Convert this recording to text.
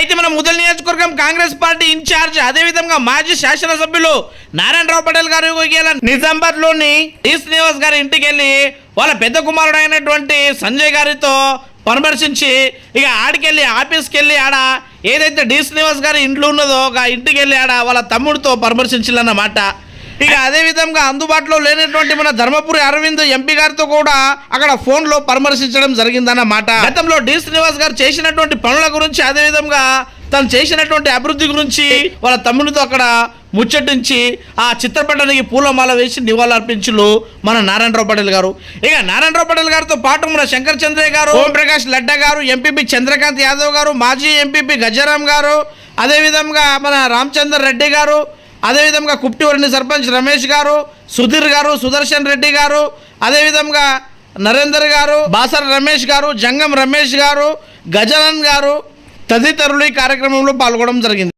అయితే మన ముదల్ నియోజకవర్గం కాంగ్రెస్ పార్టీ ఇన్ఛార్జ్ అదేవిధంగా మాజీ శాసనసభ్యులు నారాయణరావు పటేల్ గారు ఇవాళ నిజామాబాద్లోని ఈస్ట్ నివాస్ గారి ఇంటికి వెళ్ళి వాళ్ళ పెద్ద కుమారుడు అయినటువంటి సంజయ్ గారితో పరామర్శించి ఇక ఆడికెళ్ళి ఆఫీస్కి వెళ్ళి ఆడ ఏదైతే డి శ్రీనివాస్ గారి ఇంట్లో ఉన్నదో ఆ ఇంటికి వెళ్ళి ఆడ వాళ్ళ తమ్ముడితో పరామర్శించాలన్నమాట ఇక అదే విధంగా అందుబాటులో లేనటువంటి మన ధర్మపురి అరవింద్ ఎంపీ గారితో కూడా అక్కడ ఫోన్లో పరామర్శించడం జరిగిందన్నమాట. గతంలో డి శ్రీనివాస్ గారు చేసినటువంటి పనుల గురించి అదే విధంగా తను చేసినటువంటి అభివృద్ధి గురించి వాళ్ళ తమ్ముడితో అక్కడ ముచ్చటించి ఆ చిత్రపటానికి పూలమాల వేసి నివాళులర్పించులు మన నారాయణరావు పటేల్ గారు. ఇక నారాయణరావు పటేల్ గారితో పాటు మన శంకర్ చంద్రయ్య గారు ఓంప్రకాష్ లడ్డా గారు ఎంపీపీ చంద్రకాంత్ యాదవ్ గారు మాజీ ఎంపీపీ గజారాం గారు అదేవిధంగా మన రామచందర్ రెడ్డి గారు అదేవిధంగా కుప్టివరిని సర్పంచ్ రమేష్ గారు సుధీర్ గారు సుదర్శన్ రెడ్డి గారు అదేవిధంగా నరేందర్ గారు బాసర రమేష్ గారు జంగం రమేష్ గారు గజానన్ గారు తదితరులు ఈ కార్యక్రమంలో పాల్గొనడం జరిగింది.